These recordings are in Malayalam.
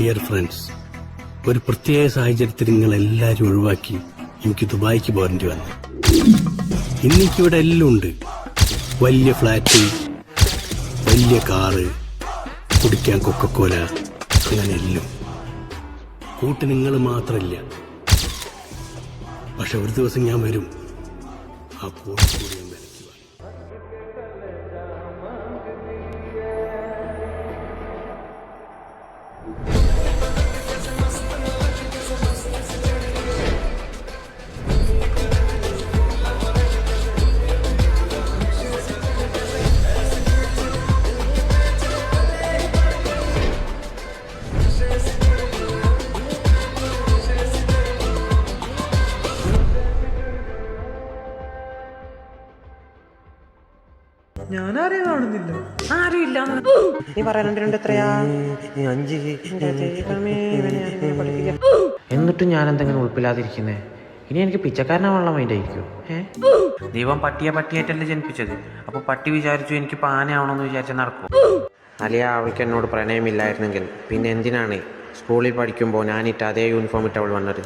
ഡിയർ ഫ്രണ്ട്സ് ഒരു പ്രത്യേക സാഹചര്യത്തിൽ നിങ്ങൾ എല്ലാവരും ഒഴിവാക്കി എനിക്ക് ദുബായിക്ക് പോരേണ്ടി വന്നു. ഇന്നിക്കിവിടെ എല്ലാം ഉണ്ട്. വലിയ ഫ്ലാറ്റ് വലിയ കാറ് കുടിക്കാൻ കൊക്കക്കോല അങ്ങനെ എല്ലാം. കൂട്ട് നിങ്ങൾ മാത്രമല്ല പക്ഷെ ഒരു ദിവസം ഞാൻ വരും. ആ കൂടെ ഞാൻ വിലയ്ക്ക് ഞാനാരെയും കാണുന്നില്ല. ആരും ഇല്ല. നീ രണ്ട് എത്രയാ? അഞ്ച്. എന്നിട്ടും ഞാൻ എന്തെങ്കിലും ഉൾപ്പില്ലാതിരിക്കുന്നേ? ഇനി എനിക്ക് പിച്ചക്കാരനാവാനുള്ള മൈൻഡ് ആയിരിക്കും ഏ? ദൈവം പട്ടിയെ പട്ടിയായിട്ടല്ലേ ജനിപ്പിച്ചത്. അപ്പൊ പട്ടി വിചാരിച്ചു എനിക്ക് പാനയാവണമെന്ന് വിചാരിച്ച നടക്കും അലിയ അവൾക്ക് എന്നോട് പ്രണയമില്ലായിരുന്നെങ്കിൽ പിന്നെ എന്തിനാണ് സ്കൂളിൽ പഠിക്കുമ്പോൾ ഞാനിട്ട് അതേ യൂണിഫോം ഇട്ട് അവൾ വന്നത്?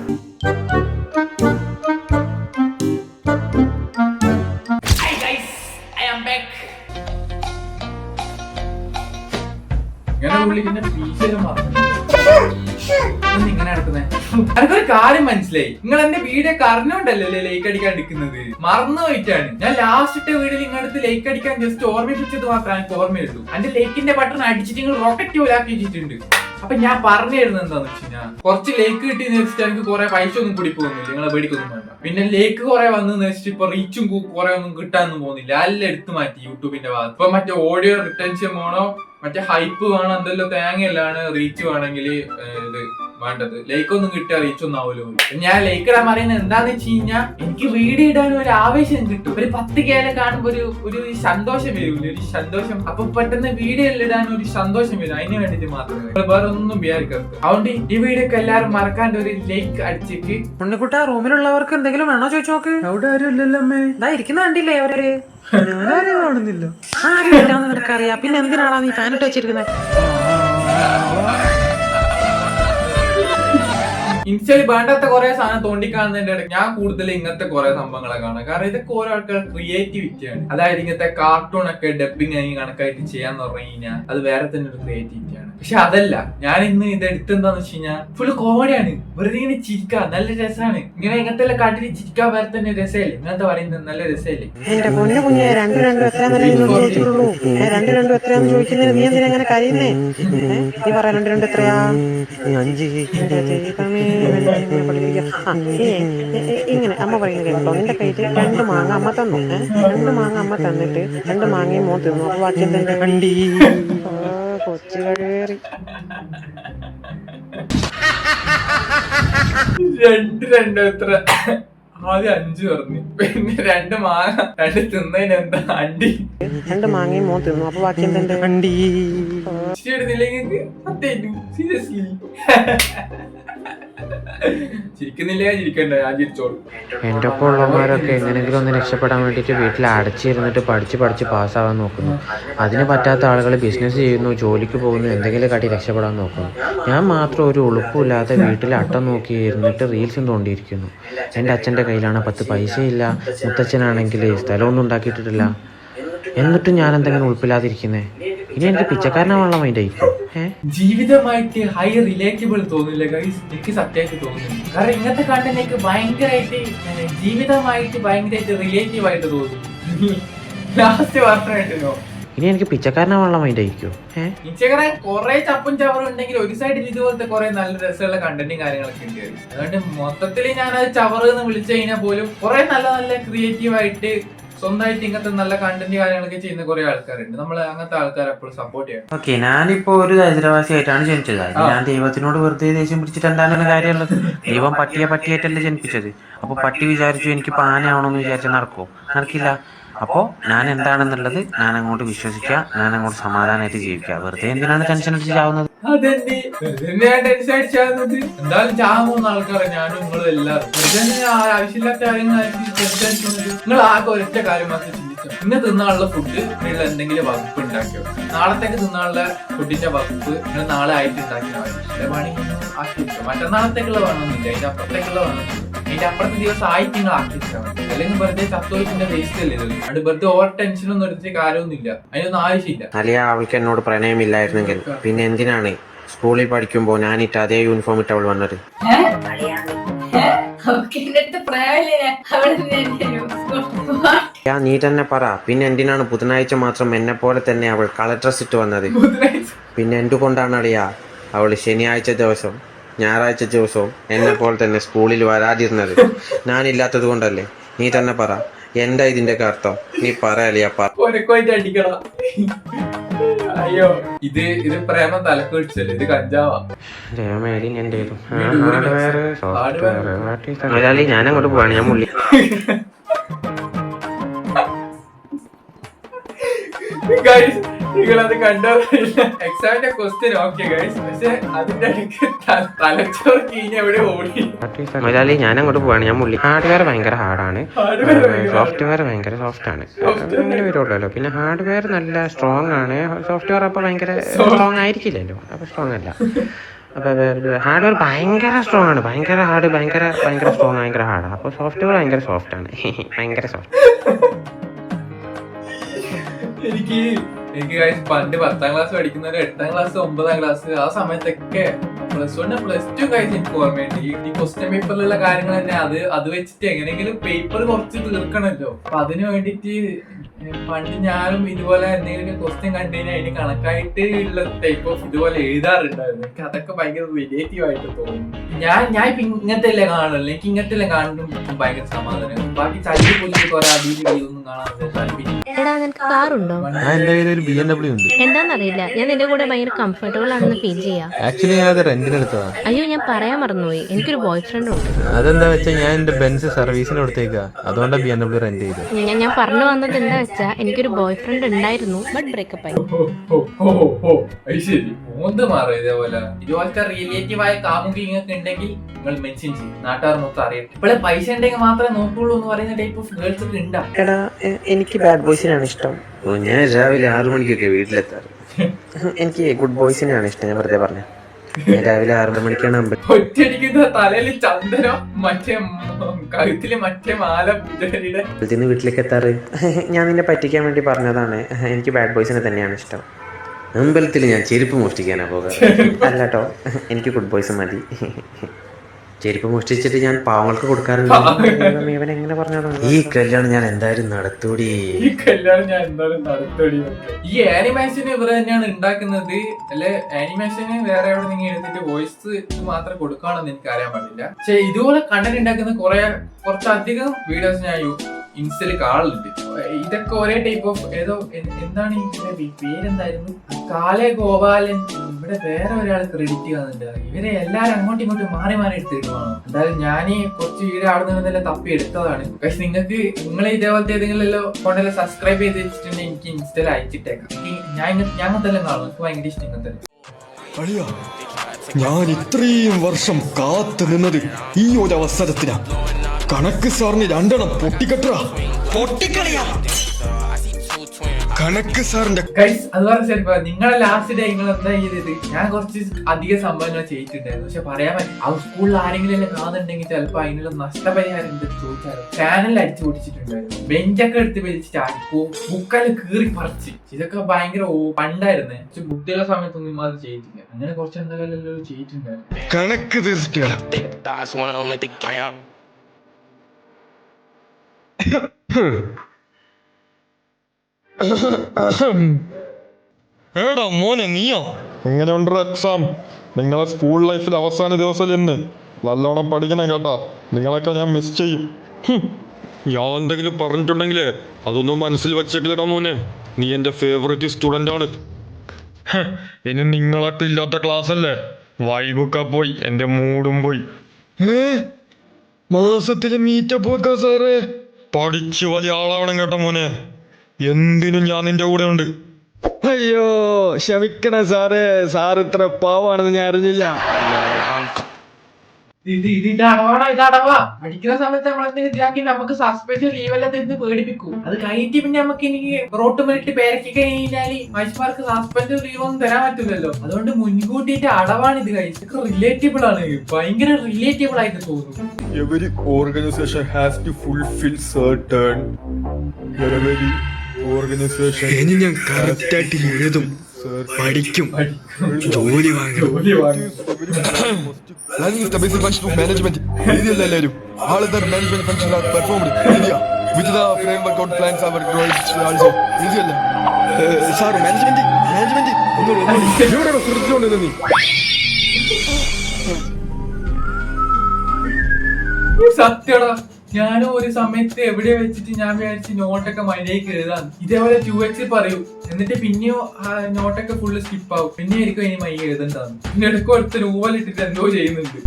കാര്യം മനസ്സിലായി. നിങ്ങൾ എന്റെ വീഡിയോ കറിഞ്ഞോണ്ടല്ലേ ലൈക്ക് അടിക്കാൻ എടുക്കുന്നത് മറന്നു പോയിട്ടാണ് ഞാൻ ലാസ്റ്റ് ഇട്ട വീഡിയോയിൽ നിങ്ങളടുത്ത് ലൈക്ക് അടിക്കാൻ ജസ്റ്റ് ഓർമ്മിപ്പിച്ചത് മാത്രമേ എനിക്ക് ഓർമ്മയുള്ളൂ. എന്റെ ലൈക്കിന്റെ ബട്ടൺ അടിച്ചിട്ട് നിങ്ങൾ റോക്കറ്റ് പോലാക്കി വെച്ചിട്ടുണ്ട്. അപ്പൊ ഞാൻ പറഞ്ഞു തരുന്നത് എന്താന്ന് വെച്ച് കഴിഞ്ഞാൽ കുറച്ച് ലേക്ക് കിട്ടി വെച്ചിട്ട് എനിക്ക് കുറെ പൈസ ഒന്നും കൂടി പോകുന്നില്ല. നിങ്ങളെ പേടിക്കൊന്നും വേണ്ട. പിന്നെ ലേക്ക് കുറെ വന്നു വെച്ചിട്ട് ഇപ്പൊ റീച്ചും കുറെ ഒന്നും കിട്ടാനൊന്നും പോകുന്നില്ല. എല്ലാം എടുത്തു മാറ്റി യൂട്യൂബിന്റെ ഭാഗത്ത്. ഇപ്പൊ മറ്റേ ഓഡിയോ റിട്ടൻഷൻ വേണോ മറ്റേ ഹൈപ്പ് വേണം എന്തെല്ലോ തേങ്ങയിലാണ് റീച്ച് വേണമെങ്കിൽ ഇത് വേണ്ടത്. ലൈക്ക് ഒന്നും കിട്ടിയ റീച്ച് ഒന്നും ആവുമല്ലോ ഞാൻ ലൈക്ക് ഇടാൻ പറയുന്നത് എന്താന്ന് വെച്ച് കഴിഞ്ഞാൽ എനിക്ക് വീഡിയോ ഇടാൻ ഒരു ആവേശം കിട്ടും. ഒരു പത്ത് കേല കാണുമ്പോൾ ഒരു ഒരു സന്തോഷം വരില്ല ഒരു സന്തോഷം. അപ്പൊ പെട്ടെന്ന് വീഡിയോ ഇടാൻ ഒരു സന്തോഷം വരും അതിന് വേണ്ടിട്ട് മാത്രമേ. വേറെ ഒന്നും വിചാരിക്കരുത്. അതുകൊണ്ട് ഈ വീഡിയോ ഒക്കെ എല്ലാവരും മറക്കാണ്ട് ഒരു ലൈക്ക് അടിച്ചിട്ട്. ഉണ്ണിക്കുട്ട റൂമിലുള്ളവർക്ക് എന്തെങ്കിലും വേണോ ചോദിച്ചു നോക്ക്. അവിടെ ആരും ഇല്ലല്ലോ അമ്മേ. ഇതാ ഇരിക്കുന്ന കണ്ടില്ലേ അവർ? ഞാനാരെയും കാണുന്നില്ല. ആരും പിന്നെ എന്തിനാടാ നീ ഫാൻ ഇട്ട് വെച്ചിരിക്കുന്നത് ഇൻസ്റ്റയിൽ വേണ്ടാത്ത കുറെ സാധനം തോണ്ടിക്കാണുന്നതിന്റെ ഇടയ്ക്ക് ഞാൻ കൂടുതൽ ഇങ്ങനത്തെ കുറെ സംഭവങ്ങളെ കാണാം. കാരണം ഇതൊക്കെ ഓരോ ആൾക്കാർ ക്രിയേറ്റിവിറ്റിയാണ് അതായത് ഇങ്ങനത്തെ കാർട്ടൂൺ ഒക്കെ ഡബിങ് ആയി കണക്കായിട്ട് ചെയ്യാന്ന് പറഞ്ഞു കഴിഞ്ഞാൽ അത് വേറെ തന്നെ ഒരു ക്രിയേറ്റിവിറ്റിയാണ് പക്ഷെ അതല്ല ഞാൻ ഇന്ന് ഇത് എടുത്തെന്താന്ന് വെച്ച് കഴിഞ്ഞാൽ ഫുള്ള് കോമഡിയാണ് വെറുതെ ഇങ്ങനെ ചിരിക്ക. നല്ല രസമാണ് ഇങ്ങനെ ഇങ്ങനത്തെ എല്ലാം കാട്ടിൽ ചിരിക്കാൻ വേറെ തന്നെ രസമല്ലേ? ഇങ്ങനത്തെ പറയുന്നത് നല്ല രസമല്ലേ? എന്റെ പൊന്നു കുഞ്ഞെ രണ്ടു രണ്ടും എത്ര ചോദിച്ചിട്ടുള്ളൂ. രണ്ടു രണ്ടും എത്രയാന്ന് ചോദിക്കുന്നതിന് നീ എന്തിനാ അങ്ങനെ കരയുന്നേ? നീ പറയാ രണ്ട് രണ്ട് എത്രയാ? അഞ്ച് ഇങ്ങനെ അമ്മ പറയുന്നത് കേട്ടോ. നിന്റെ കയ്യിൽ രണ്ട് മാങ്ങ അമ്മ തന്നു? രണ്ട് മാങ്ങ അമ്മ തന്നിട്ട് രണ്ട് മാങ്ങയും മോ തിന്നു. അപ്പൊ ബാക്കി എന്താ കണ്ടി. കൊച്ചു കഴുകേറി രണ്ട് രണ്ട് എത്ര? ആദ്യം അഞ്ച് പറഞ്ഞു. പിന്നെ രണ്ട് മാങ്ങ രണ്ട് തിന്നതിന് എന്താ അണ്ടി? രണ്ട് മാങ്ങയും മോ തിന്നു. അപ്പൊ ബാക്കി എന്താ വണ്ടി എടുത്തില്ലെങ്കിൽ സീരിയസ്ലി ചിരിച്ചോളൂ. എന്റെ ഒപ്പം ഉള്ളവന്മാരൊക്കെ എങ്ങനെങ്കിലും ഒന്ന് രക്ഷപ്പെടാൻ വേണ്ടിയിട്ട് വീട്ടിൽ അടച്ചിരുന്നിട്ട് പഠിച്ച് പഠിച്ച് പാസ്സാവാൻ നോക്കുന്നു. അതിന് പറ്റാത്ത ആളുകൾ ബിസിനസ് ചെയ്യുന്നു ജോലിക്ക് പോകുന്നു എന്തെങ്കിലും കാട്ടി രക്ഷപ്പെടാൻ നോക്കുന്നു. ഞാൻ മാത്രം ഒരു ഉളുപ്പുമില്ലാതെ വീട്ടിൽ അട്ടം നോക്കി ഇരുന്നിട്ട് റീൽസും തോണ്ടിയിരിക്കുന്നു. എന്റെ അച്ഛന്റെ കയ്യിലാണ് പത്ത് പൈസയില്ല. മുത്തച്ഛനാണെങ്കിൽ സ്ഥലമൊന്നും ഉണ്ടാക്കിയിട്ടില്ല എന്നിട്ടും ഞാൻ എന്തെങ്കിലും ഉൾപ്പില്ലാതിരിക്കുന്നേ ഇനി എനിക്ക് പിച്ചക്കാരനാവാനുള്ള മൈൻഡ് ഏഹ് ജീവിതമായിട്ട് ഹൈ റിലേറ്റബിൾ തോന്നില്ല ഗൈസ് എനിക്ക് സത്യമായിട്ട് തോന്നുന്നു കാരണം ഇങ്ങനത്തെ കണ്ടന്റ് എനിക്ക് ഭയങ്കരമായിട്ട് ജീവിതമായിട്ട് ഭയങ്കരമായിട്ട് റിലേറ്റീവ് ആയിട്ട് തോന്നുന്നു. ലാസ്റ്റ് പറഞ്ഞിട്ടോ ഇനി എനിക്ക് പിച്ചക്കാരനാവാനുള്ള മൈൻഡായിരിക്കും ഏഹ് പിച്ചക്കാരൻ കുറെ ചപ്പും ചവറും ഉണ്ടെങ്കിൽ ഒരു സൈഡിൽ ഇതുപോലത്തെ കുറെ നല്ല രസമുള്ള കണ്ടന്റും കാര്യങ്ങളൊക്കെ ഉണ്ട്. അതുകൊണ്ട് മൊത്തത്തിൽ ഞാൻ അത് ചവറ് എന്ന് വിളിച്ചു കഴിഞ്ഞാൽ പോലും കുറെ നല്ല നല്ല ക്രിയേറ്റീവ് ആയിട്ട് സ്വന്തമായിട്ട് ഇങ്ങനത്തെ നല്ല കണ്ടന്റ് കാര്യങ്ങളൊക്കെ ചെയ്യുന്ന കുറെ ആൾക്കാരുണ്ട്. നമ്മൾ അങ്ങനത്തെ ആൾക്കാരെ എപ്പോഴും സപ്പോർട്ട് ചെയ്യണം. ഓക്കെ ഞാനിപ്പോ ഒരു ദരിദ്രവാസിയായിട്ടാണ് ജനിച്ചത്. ഞാൻ ദൈവത്തിനോട് വെറുതെ ദേഷ്യം പിടിച്ചിട്ട് എന്താണ് കാര്യമുള്ളത്. ദൈവം പട്ടിയെ പട്ടിയായിട്ടല്ലേ ജനിപ്പിച്ചത്. അപ്പൊ പട്ടി വിചാരിച്ചു എനിക്ക് പാനയാവണമെന്ന് വിചാരിച്ചാൽ നടക്കുമോ നടക്കില്ല. അപ്പോ ഞാൻ എന്താണെന്നുള്ളത് ഞാൻ അങ്ങോട്ട് വിശ്വസിക്കുക ഞാൻ അങ്ങോട്ട് സമാധാനമായിട്ട് ജീവിക്കുക. വെറുതെ എന്തിനാണ് ടെൻഷൻ അടിച്ച് ചാവുന്നത്? ഇന്ന് തിന്നാനുള്ള ഫുഡ് നിങ്ങൾ എന്തെങ്കിലും വകുപ്പ് ഉണ്ടാക്കിയോ? നാളത്തേക്ക് തിന്നാനുള്ള ഫുഡിന്റെ വകുപ്പ് നിങ്ങൾ നാളെ ആയിട്ട് ഉണ്ടാക്കിയാൽ മതി പണി വേണമെങ്കിൽ ആക്കി വെച്ചോ മറ്റന്നാളത്തേക്കുള്ള വേണമെന്നില്ല. അതിന്റെ അപ്പുറത്തേക്കുള്ള വേണമെന്നില്ല. അതിന്റെ അപ്പുറത്തെ ദിവസം ആയിട്ട് നിങ്ങൾ മതി അല്ലെങ്കിൽ വെറുതെ ചത്തോയിന്റെ വേസ്റ്റ് അല്ലേ ഇത് അത് വെറുതെ ഓവർ ടെൻഷൻ ഒന്നും എടുത്തിട്ട് കാര്യമൊന്നുമില്ല. അതിനൊന്നും ആവശ്യമില്ല. അലിയ അവൾക്ക് എന്നോട് പ്രണയമില്ലായിരുന്നെങ്കിൽ പിന്നെ എന്തിനാണ് സ്കൂളിൽ പഠിക്കുമ്പോൾ ഇട്ട അതേ യൂണിഫോം ഇട്ട് അവൾ വന്നത്? നീ തന്നെ പറ. പിന്നെ എന്തിനാണ് ബുധനാഴ്ച മാത്രം എന്നെ പോലെ തന്നെ അവൾ കളർ ഡ്രസ് ഇട്ട് വന്നത്? പിന്നെ എന്തുകൊണ്ടാണ് അറിയാ അവൾ ശനിയാഴ്ച ദിവസം ഞായറാഴ്ച ദിവസവും എന്നെ പോലെ തന്നെ സ്കൂളിൽ വരാതിരുന്നത് ഞാനില്ലാത്തത് കൊണ്ടല്ലേ? നീ തന്നെ പറ. എന്താ ഇതിന്റെ അർത്ഥം? നീ പറ അലിയ പറ. കൊരക്കോയിട്ട് അടിക്കണം. അയ്യോ. ഇത് ഇത് പ്രേമ തലക്ക് പിടിച്ചല്ലേ? ഇത് കഞ്ചാവാ. മലയാളി ഞാൻ അങ്ങോട്ട് പോവാണ്. ഞാൻ മുള്ളി ഗൈസ് നിങ്ങളത് കണ്ടറിയില്ല. എക്സാമിന്റെ ക്വസ്റ്റ്യൻ ഓക്കെ ഗൈസ് പക്ഷെ അതിന്റെ ഇടയ്ക്ക് തലച്ചോർ കീഞ്ഞ എവിടെ ഓടി. മലയാളി ഞാൻ അങ്ങോട്ട് പോവാണ്. ഞാൻ മുള്ളി ഹാർഡ്വെയർ ഭയങ്കര ഹാർഡാണ് സോഫ്റ്റ്വെയർ ഭയങ്കര സോഫ്റ്റ് ആണ്. വരുള്ളൂ പിന്നെ ഹാർഡ്വെയർ നല്ല സ്ട്രോങ് ആണ്. സോഫ്റ്റ്വെയർ അപ്പൊ ഭയങ്കര സ്ട്രോങ് ആയിരിക്കില്ലല്ലോ. അപ്പൊ സ്ട്രോങ് അല്ല. ഹാർഡ്വെയർ ഭയങ്കര സ്ട്രോങ് ആണ്. ഭയങ്കര ഹാർഡ് ഭയങ്കര ഭയങ്കര സ്ട്രോങ് ഭയങ്കര ഹാർഡാണ് അപ്പൊ സോഫ്റ്റ്വെയർ ഭയങ്കര സോഫ്റ്റ് ആണ്. ഭയങ്കര സോഫ്റ്റ് എനിക്ക് എനിക്ക് പണ്ട് പത്താം ക്ലാസ് പഠിക്കുന്നവര് എട്ടാം ക്ലാസ് ഒമ്പതാം ക്ലാസ് ആ സമയത്തൊക്കെ പ്ലസ് വൺ പ്ലസ് ടു കഴിച്ച് എനിക്ക് ഓർമ്മയുണ്ട്. ഈ- ക്വസ്റ്റ്യൻ പേപ്പറിലുള്ള കാര്യങ്ങൾ തന്നെ അത് അത് വെച്ചിട്ട് എങ്ങനെയെങ്കിലും പേപ്പർ കുറച്ച് തീർക്കണല്ലോ അപ്പൊ അതിന് വേണ്ടിട്ട് പണ്ട് ഞാനും ഇതുപോലെ എന്തെങ്കിലും ക്വസ്റ്റ്യൻ കണ്ടു കഴിഞ്ഞാൽ അതിന് കണക്കായിട്ട് ഉള്ള ടൈപ്പ് ഓഫ് ഇതുപോലെ എഴുതാറുണ്ടായിരുന്നു. എനിക്ക് അതൊക്കെ ഭയങ്കര റിലേറ്റീവ് ആയിട്ട് തോന്നുന്നു ഞാൻ ഞാൻ ഇപ്പൊ ഇങ്ങനത്തെ അല്ലേ കാണുള്ളൂ. എനിക്ക് ഇങ്ങനത്തെ എല്ലാം കാണുമ്പോൾ ഭയങ്കര സമാധാനം. ബാക്കി ചളി പോലും കുറെ അടിയിൽ എടാ നിനക്ക് കാറുണ്ടോ? എന്റെ കയ്യിൽ ഒരു ബി എം ഡബ്ല്യൂ ഉണ്ട്. എന്താന്നറിയില്ല. ഞാൻ നിന്റെ കൂടെ ഭയങ്കര കംഫർട്ടബിൾ ആണെന്ന് ഫീൽ ചെയ്യാ. ആക്ച്വലി ഞാൻ അത് റെന്റിന് എടുത്തതാ. അയ്യോ ഞാൻ പറയാൻ മറന്നുപോയി. എനിക്കൊരു ബോയ് ഫ്രണ്ട് ഉണ്ട്. അതെന്താ വെച്ചാൽ ഞാൻ എന്റെ ബെൻസ് സർവീസിന് കൊടുത്തേക്കാ. അതുകൊണ്ടാ ബി എം ഡബ്ല്യൂ റെന്റ് ചെയ്തത്. ഞാൻ ഞാൻ പറഞ്ഞു വന്നത് എന്താ വെച്ചാ എനിക്കൊരു ബോയ് ഫ്രണ്ട് ഉണ്ടായിരുന്നു ബട്ട് ബ്രേക്കപ്പ് ആയി. റിലേറ്റീവ് ആയ കാമുകി നിങ്ങൾക്ക് ഉണ്ടെങ്കിൽ നിങ്ങൾ മെൻഷൻ ചെയ്യും. നാട്ടുകാർ മൊത്തം അറിയട്ടെ. ഇപ്പോഴെ പൈസ ഉണ്ടെങ്കിൽ മാത്രമേ നോക്കുള്ളൂ എന്ന് പറയുന്ന ടൈപ്പ് ഓഫ് ഗേൾസ് ഒക്കെ ഉണ്ടാ എടാ എനിക്ക് ബാഡ് ബോയ്സിനാണ് ഇഷ്ടം. ഞാൻ രാവിലെ ആറു മണിക്കൊക്കെ വീട്ടിലെത്താറ്. എനിക്ക് ഗുഡ് ബോയ്സിനാണ് ഇഷ്ടം ഞാൻ വെറുതെ പറഞ്ഞു. ഞാൻ രാവിലെ ആറര മണിക്കാണ് അമ്പലം ഒറ്റയടിക്കുന്ന തലയിൽ ചന്ദനം മറ്റേ മ- കഴുത്തിൽ മറ്റേ മാല പൂജാരിയുടെ. അമ്പലത്തിൽ നിന്ന് വീട്ടിലേക്ക് എത്താറ് ഞാൻ നിന്നെ പറ്റിക്കാൻ വേണ്ടി പറഞ്ഞതാണ്. എനിക്ക് ബാഡ് ബോയ്സിനെ തന്നെയാണ് ഇഷ്ടം. അമ്പലത്തിൽ ഞാൻ ചെരുപ്പ് മോഷ്ടിക്കാനാ പോകാറ്. അല്ല കേട്ടോ എനിക്ക് ഗുഡ് ബോയ്സ് മതി. ചെരുപ്പ് മോഷ്ടിച്ചിട്ട് ഞാൻ പാവങ്ങൾക്ക് കൊടുക്കാറുണ്ട്. ഇവൻ എങ്ങനെ പറഞ്ഞതാണ് ഈ കല്യാണം ഞാൻ എന്തായാലും നടത്തൂടി. ഈ കല്യാണം ഞാൻ എന്തായാലും നടത്തൂടി. ഈ ആനിമേഷൻ ഇവർ തന്നെയാണ് ഉണ്ടാക്കുന്നത്. അല്ലെ ആനിമേഷന് വേറെ എവിടെ നിങ്ങൾ എടുത്തിട്ട് വോയിസ് മാത്രം കൊടുക്കുകയാണെന്ന് എനിക്ക് അറിയാൻ പാടില്ല. പക്ഷെ ഇതുപോലെ കണ്ടന്റ് ഉണ്ടാക്കുന്ന കുറെ കുറച്ചധികം വീഡിയോസ് ഞാൻ ഇൻസ്റ്റയിൽ കാണലുണ്ട്. ഇതൊക്കെ ഒരേ ടൈപ്പ് ഓഫ് ഏതോ എന്താണ് ഇതിന്റെ പേരെന്തായിരുന്നു? കാലേ ഗോപാലൻ. ഇവിടെ വേറെ ഒരാൾ ക്രെഡിറ്റ് ചെയ്യുന്നുണ്ട്. ഇവരെ എല്ലാരും അങ്ങോട്ടും ഇങ്ങോട്ടും മാറി മാറി എടുത്തിടുവാണ് എന്തായാലും ഞാൻ കുറച്ച് വീട് ആടുന്ന നിന്നെല്ലാം തപ്പി എടുത്തതാണ്. പക്ഷെ നിങ്ങൾക്ക് നിങ്ങൾ ഇതേപോലത്തെ ഏതെങ്കിലും ഫോണിൽ സബ്സ്ക്രൈബ് ചെയ്ത് വെച്ചിട്ടുണ്ടെങ്കിൽ എനിക്ക് ഇൻസ്റ്റയിൽ അയച്ചിട്ടേക്കാം. ഞാൻ ഞാൻ അങ്ങനത്തെ എല്ലാം കാണും. എനിക്ക് ഭയങ്കര ഇഷ്ടം ഇങ്ങനത്തെ ഞാൻ ഇത്രയും വർഷം കാത്തു നിന്നത് ഈ ഒരു അവസരത്തിനാ. കണക്ക് സാറിന് രണ്ടെണ്ണം പൊട്ടിക്കട്ടാ പൊട്ടിക്കളിയാ. കണക്ക് സാറിന്റെ ഗൈസ് അത് പറഞ്ഞ ശരി നിങ്ങളെ ലാസ്റ്റ് ഡേ നിങ്ങൾ എന്താ ചെയ്തത്? ഞാൻ കുറച്ച് അധിക സംഭവങ്ങൾ ചെയ്തിട്ടുണ്ടായിരുന്നു. പക്ഷെ പറയാൻ പറ്റും ആ സ്കൂളിൽ ആരെങ്കിലും എല്ലാം കാണുന്നുണ്ടെങ്കിൽ ചിലപ്പോ അതിനുള്ള നഷ്ടപരിഹാരം എന്ത് ചോദിച്ചാലും ചാനൽ അടിച്ചു പൊടിച്ചിട്ടുണ്ടായിരുന്നു ബെഞ്ചൊക്കെ എടുത്ത് വെച്ചിട്ട് അടിപ്പോ ബുക്കെല്ലാം കീറി പറിച്ച്. ഇതൊക്കെ ഭയങ്കര ഓ- പണ്ടായിരുന്നു. പക്ഷെ ബുദ്ധിയുള്ള സമയത്തൊന്നും അത് ചെയ്തിട്ടില്ല. അങ്ങനെ കുറച്ച് എന്തെങ്കിലും ചെയ്തിട്ടുണ്ടായിരുന്നു. കണക്ക് തീർച്ചയാണ് ഏടാ മോനെ നീയോ? എങ്ങനെയുണ്ട് എക്സാം നിങ്ങളെ സ്കൂൾ ലൈഫിൽ അവസാന ദിവസം ഇന്ന് നല്ലോണം പഠിക്കണം കേട്ടാ. നിങ്ങളൊക്കെ ഞാൻ മിസ് ചെയ്യും. ഞാൻ എന്തെങ്കിലും പറഞ്ഞിട്ടുണ്ടെങ്കിലേ അതൊന്നും മനസ്സിൽ വെച്ചേക്കില്ലടാ മോനെ. നീ എന്റെ ഫേവറേറ്റ് സ്റ്റുഡന്റ് ആണ്. ഇനി നിങ്ങളൊക്കെ ഇല്ലാത്ത ക്ലാസ് അല്ലേ? വൈബൊക്കെ പോയി എന്റെ മൂടും പോയി. മാസത്തിലെ മാസത്തിൽ മീറ്റപ്പ് വെക്കാ സാറേ. പഠിച്ചു വലിയ ആളാവണം കേട്ടോ മോനെ. എന്തിനും ഞാൻ നിന്റെ കൂടെ ഉണ്ട് അയ്യോ ക്ഷമിക്കണം സാറേ. സാർ ഇത്ര പാവാണെന്ന് ഞാൻ അറിഞ്ഞില്ല. ഇത് ഇത് ഇത് അടവാണോ? ഇത് അടവാ. പഠിക്കുന്ന സമയത്ത് നമ്മളെന്തെങ്കിലും ഇതാക്കി നമുക്ക് സസ്പെൻഷൻ ലീവെല്ലാം തരുന്ന് പേടിപ്പിക്കും. അത് കഴിഞ്ഞിട്ട് പിന്നെ നമുക്ക് ഇനി റോട്ട് മേലിട്ട് പേരക്കി കഴിഞ്ഞാൽ മനുഷ്യന്മാർക്ക് സസ്പെൻഷൻ ലീവ് ഒന്നും തരാൻ പറ്റില്ലല്ലോ. അതുകൊണ്ട് മുൻകൂട്ടിയിട്ട് അടവാണ് ഇത് കഴിച്ചത് റിലേറ്റബിൾ ആണ്. ഭയങ്കര റിലേറ്റബിൾ ആയിട്ട് തോന്നുന്നു Every organization has to fulfill certain every organization ഇനി ഞാൻ കറക്റ്റായിട്ട് എഴുതും. പഠിക്കും ജോലി വാങ്ങും basic function of management. എഴുതിയല്ല എല്ലാവരും All other management functions are performed. എഴുതിയ With the framework out plans our goals also. എഴുതിയല്ല സാർ മാനേജ്മെന്റ് മാനേജ്മെന്റ് ഒന്നുകൂടെ ശ്രദ്ധിച്ചുകൊണ്ട് നീ സത്യടാ ഞാനും ഒരു സമയത്ത് എവിടെ വെച്ചിട്ട് ഞാൻ വിചാരിച്ച് നോട്ടൊക്കെ മൈനേക്ക് എഴുതാം. ഇതേപോലെ ടു എക്സ് പറയൂ. എന്നിട്ട് പിന്നെയോ നോട്ടൊക്കെ ഫുള്ള് സ്കിപ്പ് ആവും. പിന്നെ ആയിരിക്കും ഇനി മൈ എഴുതണ്ടാന്ന് പിന്നെ ഇടയ്ക്ക് ഒരുത്ത രൂപലിട്ടിട്ട് എന്തോ ചെയ്യുന്നുണ്ട്.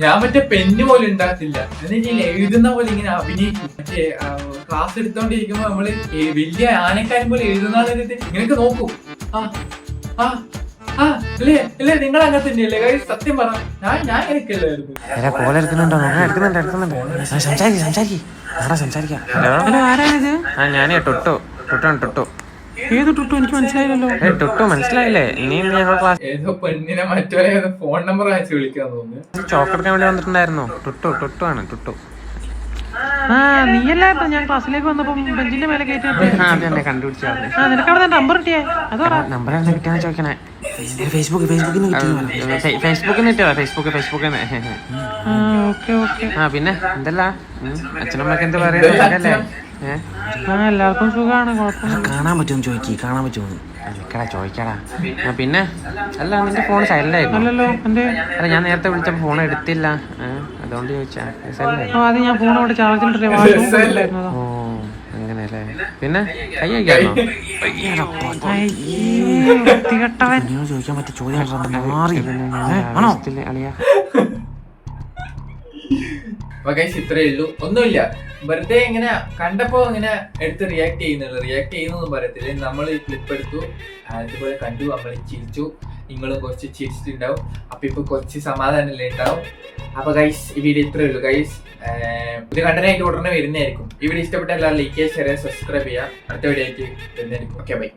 ഞാൻ മറ്റേ പെന്ന് പോലെ ഉണ്ടാക്കില്ല എന്നുവെച്ചാൽ എഴുതുന്ന പോലെ ഇങ്ങനെ അഭിനയിക്കും. മറ്റേ ക്ലാസ് എടുത്തോണ്ടിരിക്കുമ്പോ നമ്മൾ വലിയ ആനക്കാരൻ പോലെ എഴുതുന്ന ഇങ്ങനെയൊക്കെ നോക്കൂ. ആ ആ ആ അല്ലേ അല്ലേ നിങ്ങൾ അങ്ങനെ തന്നെയല്ലേ guys? സത്യം പറ. ഞാൻ ഞാൻ എനിക്കല്ലായിരുന്നു സംസാരിക്കും സംസാരിക്കും. ഞാനേ ടൊട്ടോ. ടൊട്ടോ ടൊട്ടോ. ഏത് ടുട്ടു എനിക്ക് മനസ്സിലായില്ലല്ലോ. ടുട്ടു മനസ്സിലായില്ലേ? ഇനിയും ഞങ്ങൾ ക്ലാസ് ഏതോ പെണ്ണിനെ മറ്റേ ഫോൺ നമ്പർ അയച്ചു വിളിക്കാൻ തോന്നുന്നു. ചോക്കെടുക്കാൻ വേണ്ടി വന്നിട്ടുണ്ടായിരുന്നോ. ടൊട്ടോ ടൊട്ടോ ആണ് ടൊട്ടോ ആ നീയല്ലായിരുന്നു ഞാൻ ക്ലാസ്സിലേക്ക് വന്നപ്പോ ബെഞ്ചിന്റെ മേലെ കയറ്റി ആ നിനക്ക് അവിടെ നമ്പർ കിട്ടിയേ? അത് പറ. നമ്പർ കിട്ടിയാന്ന് ചോദിക്കണേ? ഫേസ്ബുക്ക് ഫേസ്ബുക്കിൽ നിന്ന് ഫേസ്ബുക്കിൽ നിന്ന് കിട്ടിയോ? ഫേസ്ബുക്ക് ഫേസ്ബുക്കിൽ നിന്ന് ആ ഓക്കെ ഓക്കെ. ആ പിന്നെ എന്തല്ല? അച്ഛനമ്മക്ക് എന്ത് പറയുന്നത് ആ എല്ലാവർക്കും സുഖമാണ് കാണാൻ പറ്റുമെന്ന് ചോദിക്കി കാണാൻ പറ്റുമോ ചോദിക്കടാ. ചോദിക്കടാ പിന്നെ അല്ല നിന്റെ ഫോൺ സൈലന്റ് ആയിരുന്നു. അല്ലല്ലോ എന്റെ അല്ല ഞാൻ നേരത്തെ വിളിച്ചപ്പോ ഫോൺ എടുത്തില്ല. അതുകൊണ്ട് ചോദിച്ചാ അത് ഞാൻ ഫോൺ അവിടെ വാഷ് ഓ അങ്ങനെയല്ലേ പിന്നെ കൈ കഴിക്കാണോ ചോദിക്കാൻ പറ്റിയ ചോദ്യം മാറി ആണോ? അളിയാ ഇത്രയേ ഇത്രേ ഉള്ളൂ. ഒന്നുമില്ല. വെറുതെ ഇങ്ങനെ കണ്ടപ്പോ ഇങ്ങനെ എടുത്ത് റിയാക്ട് ചെയ്യുന്നുള്ളു റിയാക്ട് ചെയ്യുന്നൊന്നും പറയത്തില്ല. നമ്മൾ ഈ ക്ലിപ്പ് എടുത്തു. അതുപോലെ കണ്ടു. നമ്മൾ ചിരിച്ചു. നിങ്ങളും കുറച്ച് ചിരിച്ചിട്ടുണ്ടാവും. അപ്പൊ ഇപ്പൊ കുറച്ച് സമാധാനമല്ലേ ഉണ്ടാവും? അപ്പൊ ഗൈസ് ഈ വീഡിയോ ഇത്രേ ഉള്ളൂ. ഗൈസ് ഇത് കണ്ടനായിട്ട് ഉടനെ വരുന്നതായിരിക്കും. ഈ വീഡിയോ ഇഷ്ടപ്പെട്ട എല്ലാവരും ലൈക്ക് ചെയ്യുക ഷെയർ സബ്സ്ക്രൈബ് ചെയ്യുക. അടുത്ത വീഡിയോ ആയിട്ട് വരുന്നതായിരിക്കും. Okay bye